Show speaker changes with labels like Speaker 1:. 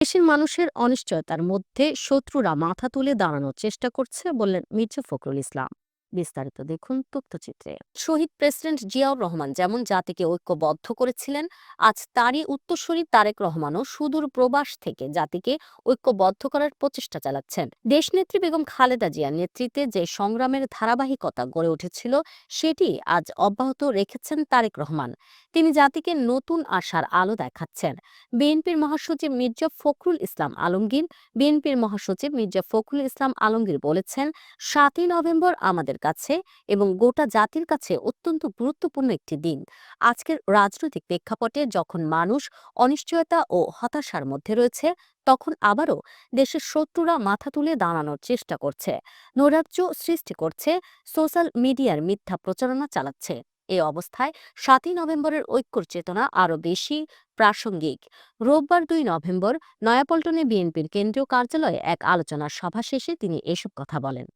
Speaker 1: দেশের মানুষের অনিশ্চয়তার মধ্যে শত্রুরা মাথা তুলে দাঁড়ানোর চেষ্টা করছে বললেন মির্জা ফখরুল ইসলাম। বিস্তারিত দেখুন তথ্যচিত্রে। শহীদ প্রেসিডেন্ট জিয়াউর রহমান যেমন জাতিকে ঐক্যবদ্ধ করেছিলেন, আজ তারই উত্তরসূরি তারেক রহমানও সুদূর প্রবাস থেকে জাতিকে ঐক্যবদ্ধ করার প্রচেষ্টা চালাচ্ছেন। দেশনেত্রী বেগম খালেদা জিয়ার নেতৃত্বে যে সংগ্রামের ধারাবাহিকতা গড়ে উঠেছিল, সেটি আজ অব্যাহত রেখেছেন তারেক রহমান। তিনি জাতিকে নতুন আশার আলো দেখাচ্ছেন। বিএনপির মহাসচিব মির্জা ফখরুল ইসলাম আলমগীর, বিএনপির মহাসচিব মির্জা ফখরুল ইসলাম আলমগীর বলেছেন, সাতই নভেম্বর আমাদের কাছে এবং গোটা জাতির কাছে অত্যন্ত গুরুত্বপূর্ণ একটি দিন। আজকের রাজনৈতিক প্রেক্ষাপটে যখন মানুষ অনিশ্চয়তা ও হতাশার মধ্যে রয়েছে, তখন আবারও দেশের শত্রুরা মাথা তুলে দাঁড়ানোর চেষ্টা করছে। নৈরাজ্য সৃষ্টি করছে, সোশ্যাল মিডিয়ার মিথ্যা প্রচারণা চালাচ্ছে। এ অবস্থায় সাতই নভেম্বরের ঐক্যর চেতনা আরও বেশি প্রাসঙ্গিক। রোববার দুই নভেম্বর নয়াপল্টনে বিএনপির কেন্দ্রীয় কার্যালয়ে এক আলোচনা সভা শেষে তিনি এসব কথা বলেন।